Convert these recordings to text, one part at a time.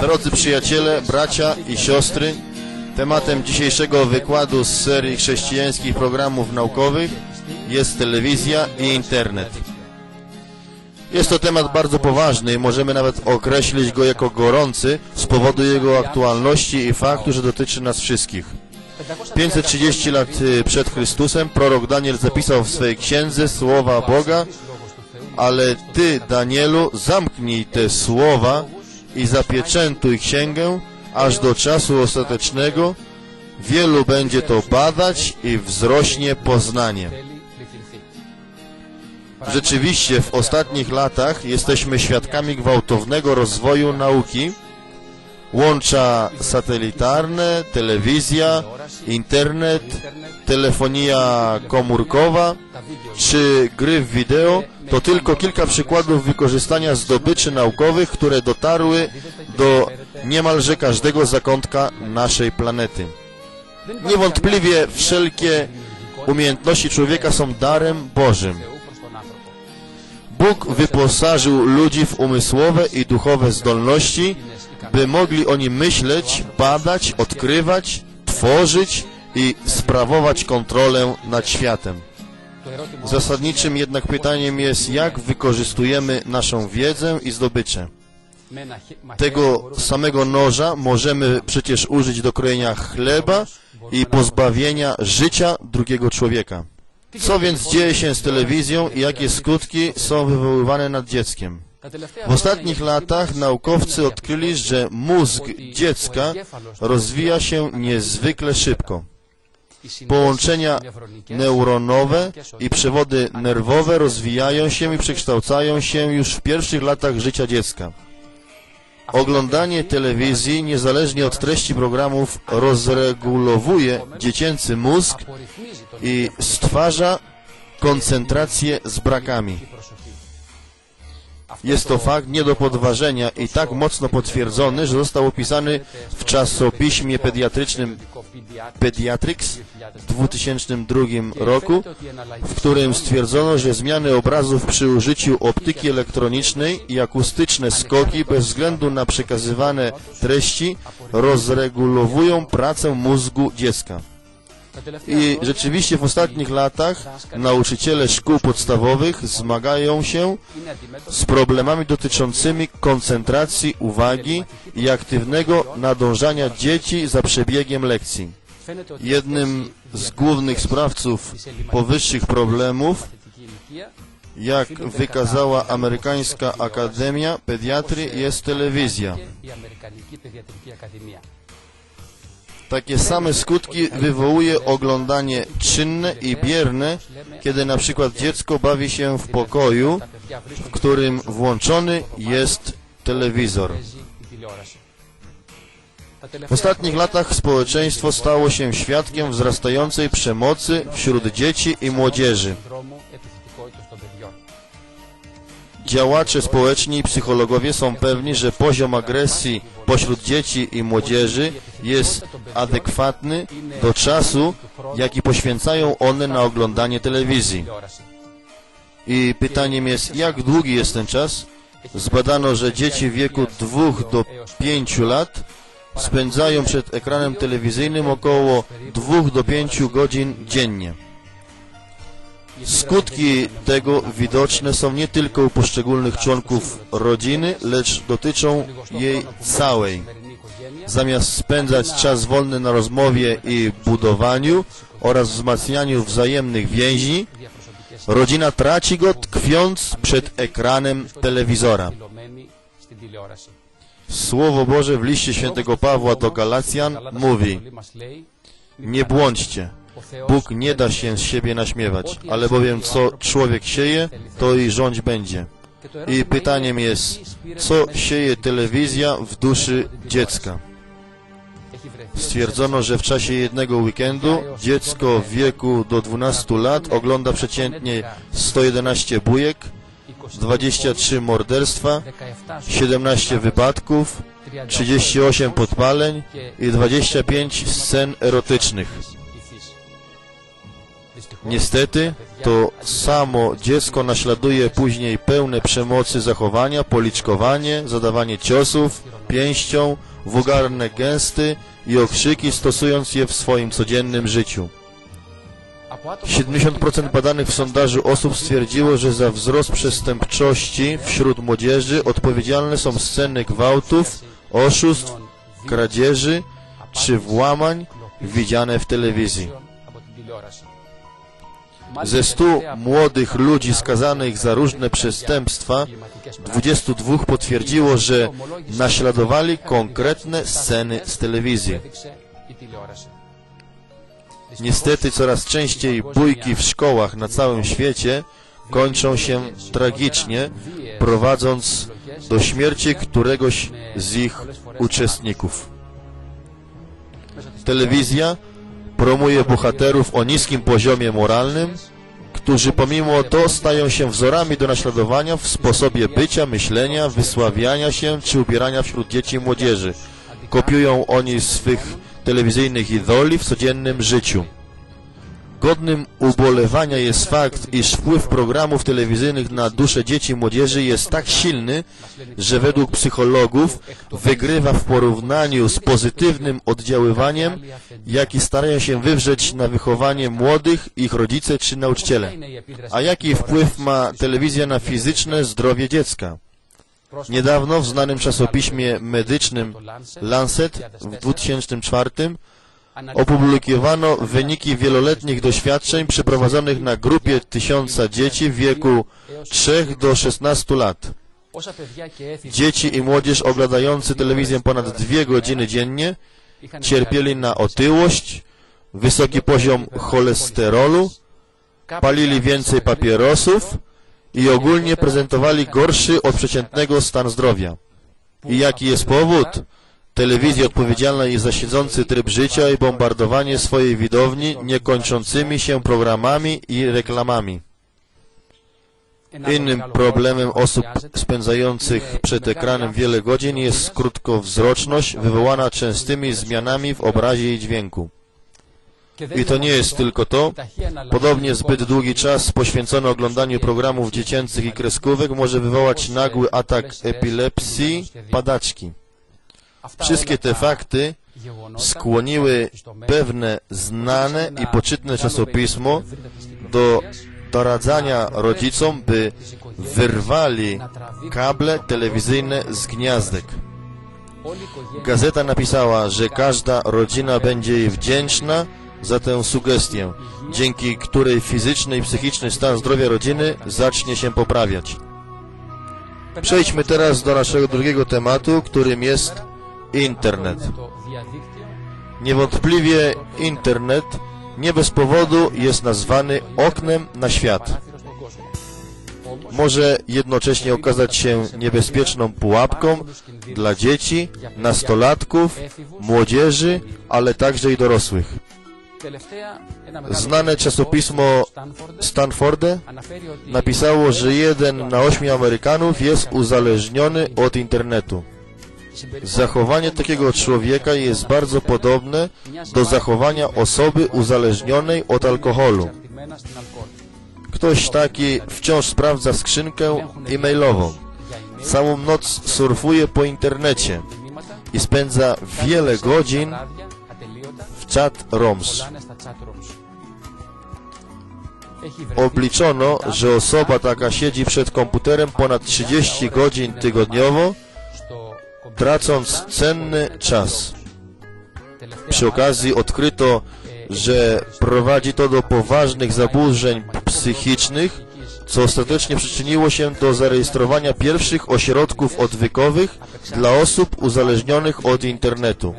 Drodzy przyjaciele, bracia i siostry, tematem dzisiejszego wykładu z serii chrześcijańskich programów naukowych jest telewizja i internet. Jest to temat bardzo poważny i możemy nawet określić go jako gorący z powodu jego aktualności i faktu, że dotyczy nas wszystkich. 530 lat y, przed Chrystusem prorok Daniel zapisał w swojej księdze słowa Boga, ale ty, Danielu, zamknij te słowa i zapieczętuj księgę aż do czasu ostatecznego. Wielu będzie to badać i wzrośnie poznanie. Rzeczywiście w ostatnich latach jesteśmy świadkami gwałtownego rozwoju nauki. Łącza satelitarne, telewizja, internet, telefonia komórkowa czy gry w wideo to tylko kilka przykładów wykorzystania zdobyczy naukowych, które dotarły do niemalże każdego zakątka naszej planety. Niewątpliwie wszelkie umiejętności człowieka są darem Bożym. Bóg wyposażył ludzi w umysłowe i duchowe zdolności, by mogli oni myśleć, badać, odkrywać, tworzyć i sprawować kontrolę nad światem. Zasadniczym jednak pytaniem jest, jak wykorzystujemy naszą wiedzę i zdobycze. Tego samego noża możemy przecież użyć do krojenia chleba i pozbawienia życia drugiego człowieka. Co więc dzieje się z telewizją i jakie skutki są wywoływane nad dzieckiem? W ostatnich latach naukowcy odkryli, że mózg dziecka rozwija się niezwykle szybko. Połączenia neuronowe i przewody nerwowe rozwijają się i przekształcają się już w pierwszych latach życia dziecka. Oglądanie telewizji, niezależnie od treści programów, rozregulowuje dziecięcy mózg i stwarza koncentrację z brakami. Jest to fakt nie do podważenia i tak mocno potwierdzony, że został opisany w czasopiśmie pediatrycznym Pediatrics w 2002 roku, w którym stwierdzono, że zmiany obrazów przy użyciu optyki elektronicznej i akustyczne skoki bez względu na przekazywane treści rozregulowują pracę mózgu dziecka. I rzeczywiście w ostatnich latach nauczyciele szkół podstawowych zmagają się z problemami dotyczącymi koncentracji uwagi i aktywnego nadążania dzieci za przebiegiem lekcji. Jednym z głównych sprawców powyższych problemów, jak wykazała Amerykańska Akademia Pediatrii, jest telewizja. Takie same skutki wywołuje oglądanie czynne i bierne, kiedy na przykład dziecko bawi się w pokoju, w którym włączony jest telewizor. W ostatnich latach społeczeństwo stało się świadkiem wzrastającej przemocy wśród dzieci i młodzieży. Działacze społeczni i psychologowie są pewni, że poziom agresji pośród dzieci i młodzieży jest adekwatny do czasu, jaki poświęcają one na oglądanie telewizji. I pytaniem jest, jak długi jest ten czas? Zbadano, że dzieci w wieku 2 do 5 lat spędzają przed ekranem telewizyjnym około 2 do 5 godzin dziennie. Skutki tego widoczne są nie tylko u poszczególnych członków rodziny, lecz dotyczą jej całej. Zamiast spędzać czas wolny na rozmowie i budowaniu oraz wzmacnianiu wzajemnych więzi, rodzina traci go tkwiąc przed ekranem telewizora. Słowo Boże w liście świętego Pawła do Galacjan mówi Nie błądźcie, Bóg nie da się z siebie naśmiewać, ale bowiem co człowiek sieje, to i rządź będzie. I pytaniem jest, co sieje telewizja w duszy dziecka? Stwierdzono, że w czasie jednego weekendu dziecko w wieku do 12 lat ogląda przeciętnie 111 bujek, 23 morderstwa, 17 wypadków, 38 podpaleń i 25 scen erotycznych. Niestety, to samo dziecko naśladuje później pełne przemocy zachowania, policzkowanie, zadawanie ciosów, pięścią, wulgarne gesty i okrzyki, stosując je w swoim codziennym życiu. 70% badanych w sondażu osób stwierdziło, że za wzrost przestępczości wśród młodzieży odpowiedzialne są sceny gwałtów, oszustw, kradzieży czy włamań widziane w telewizji. Ze 100 młodych ludzi skazanych za różne przestępstwa, 22 potwierdziło, że naśladowali konkretne sceny z telewizji. Niestety coraz częściej bójki w szkołach na całym świecie kończą się tragicznie, prowadząc do śmierci któregoś z ich uczestników. Telewizja promuje bohaterów o niskim poziomie moralnym, którzy pomimo to stają się wzorami do naśladowania w sposobie bycia, myślenia, wysławiania się czy ubierania wśród dzieci i młodzieży. Kopiują oni swych telewizyjnych idoli w codziennym życiu. Godnym ubolewania jest fakt, iż wpływ programów telewizyjnych na duszę dzieci i młodzieży jest tak silny, że według psychologów wygrywa w porównaniu z pozytywnym oddziaływaniem, jaki starają się wywrzeć na wychowanie młodych, ich rodzice czy nauczyciele. A jaki wpływ ma telewizja na fizyczne zdrowie dziecka? Niedawno w znanym czasopiśmie medycznym Lancet w 2004 opublikowano wyniki wieloletnich doświadczeń przeprowadzonych na grupie tysiąca dzieci w wieku 3 do 16 lat. Dzieci i młodzież oglądający telewizję ponad dwie godziny dziennie cierpieli na otyłość, wysoki poziom cholesterolu, palili więcej papierosów i ogólnie prezentowali gorszy od przeciętnego stan zdrowia. I jaki jest powód? Telewizja odpowiedzialna jest za siedzący tryb życia i bombardowanie swojej widowni niekończącymi się programami i reklamami. Innym problemem osób spędzających przed ekranem wiele godzin jest krótkowzroczność wywołana częstymi zmianami w obrazie i dźwięku. I to nie jest tylko to. Podobnie zbyt długi czas poświęcony oglądaniu programów dziecięcych i kreskówek może wywołać nagły atak epilepsji, padaczki. Wszystkie te fakty skłoniły pewne znane i poczytne czasopismo do doradzania rodzicom, by wyrwali kable telewizyjne z gniazdek. Gazeta napisała, że każda rodzina będzie jej wdzięczna za tę sugestię, dzięki której fizyczny i psychiczny stan zdrowia rodziny zacznie się poprawiać. Przejdźmy teraz do naszego drugiego tematu, którym jest internet. Niewątpliwie internet nie bez powodu jest nazwany oknem na świat. Może jednocześnie okazać się niebezpieczną pułapką dla dzieci, nastolatków, młodzieży, ale także i dorosłych. Znane czasopismo Stanforda napisało, że jeden na ośmiu Amerykanów jest uzależniony od internetu. Zachowanie takiego człowieka jest bardzo podobne do zachowania osoby uzależnionej od alkoholu. Ktoś taki wciąż sprawdza skrzynkę e-mailową. Całą noc surfuje po internecie i spędza wiele godzin w chat rooms. Obliczono, że osoba taka siedzi przed komputerem ponad 30 godzin tygodniowo, tracąc cenny czas. Przy okazji odkryto, że prowadzi to do poważnych zaburzeń psychicznych, co ostatecznie przyczyniło się do zarejestrowania pierwszych ośrodków odwykowych dla osób uzależnionych od internetu.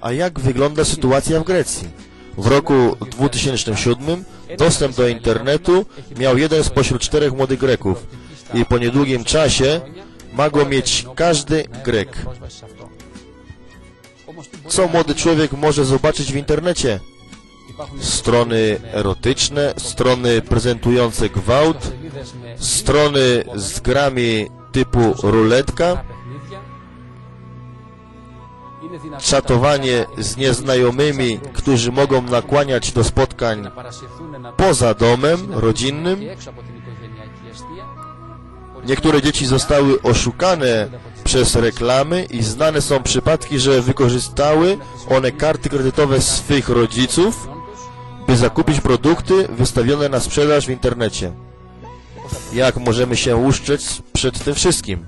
A jak wygląda sytuacja w Grecji? W roku 2007 dostęp do internetu miał jeden spośród czterech młodych Greków i po niedługim czasie ma go mieć każdy Grek. Co młody człowiek może zobaczyć w internecie? Strony erotyczne, strony prezentujące gwałt, strony z grami typu ruletka. czatowanie z nieznajomymi, którzy mogą nakłaniać do spotkań poza domem rodzinnym. Niektóre dzieci zostały oszukane przez reklamy i znane są przypadki, że wykorzystały one karty kredytowe swych rodziców, by zakupić produkty wystawione na sprzedaż w internecie. Jak możemy się uszczeć przed tym wszystkim?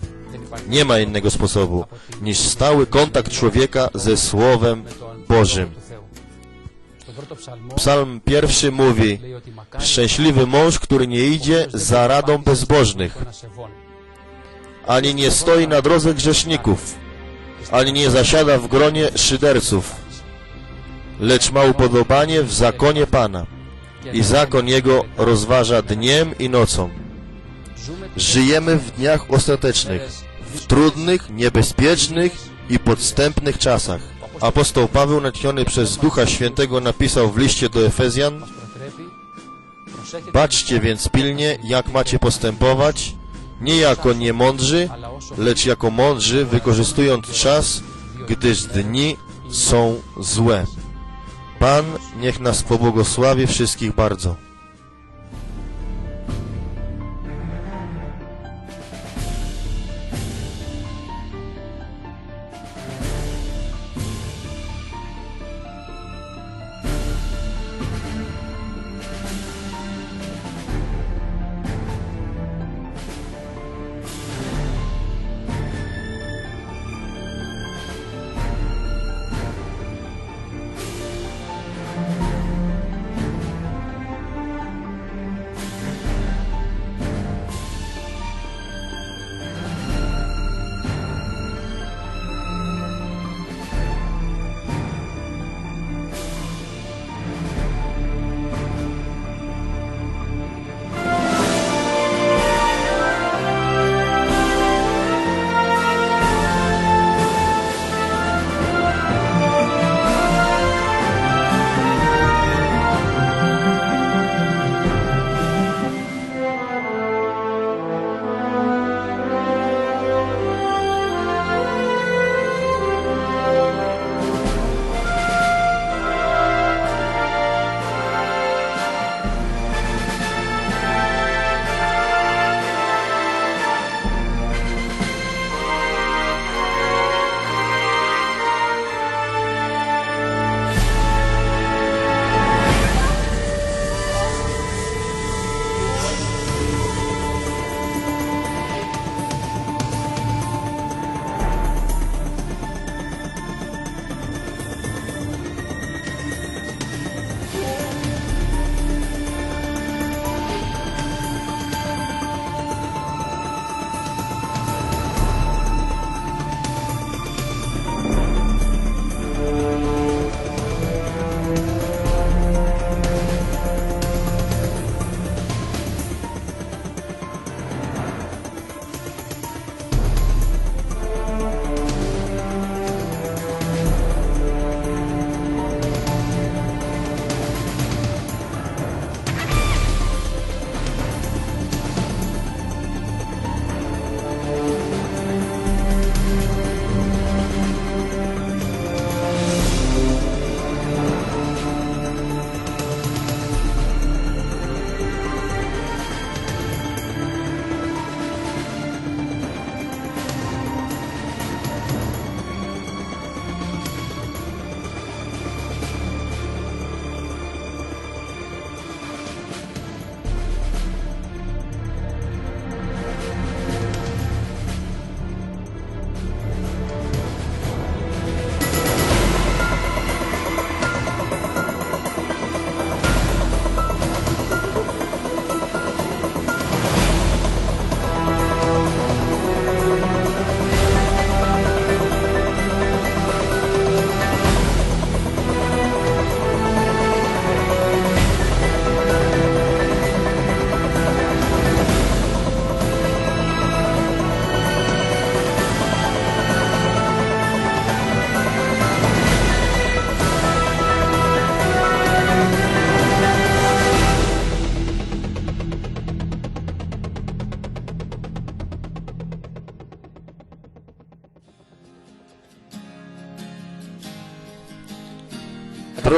Nie ma innego sposobu niż stały kontakt człowieka ze Słowem Bożym. Psalm pierwszy mówi Szczęśliwy mąż, który nie idzie za radą bezbożnych, ani nie stoi na drodze grzeszników, ani nie zasiada w gronie szyderców, lecz ma upodobanie w zakonie Pana i zakon Jego rozważa dniem i nocą. Żyjemy w dniach ostatecznych, w trudnych, niebezpiecznych i podstępnych czasach. Apostoł Paweł, natchniony przez Ducha Świętego, napisał w liście do Efezjan Baczcie więc pilnie, jak macie postępować, nie jako niemądrzy, lecz jako mądrzy, wykorzystując czas, gdyż dni są złe. Pan niech nas pobłogosławi wszystkich bardzo.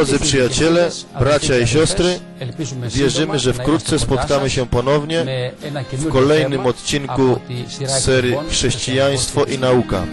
Drodzy przyjaciele, bracia i siostry, wierzymy, że wkrótce spotkamy się ponownie w kolejnym odcinku serii Chrześcijaństwo i Nauka.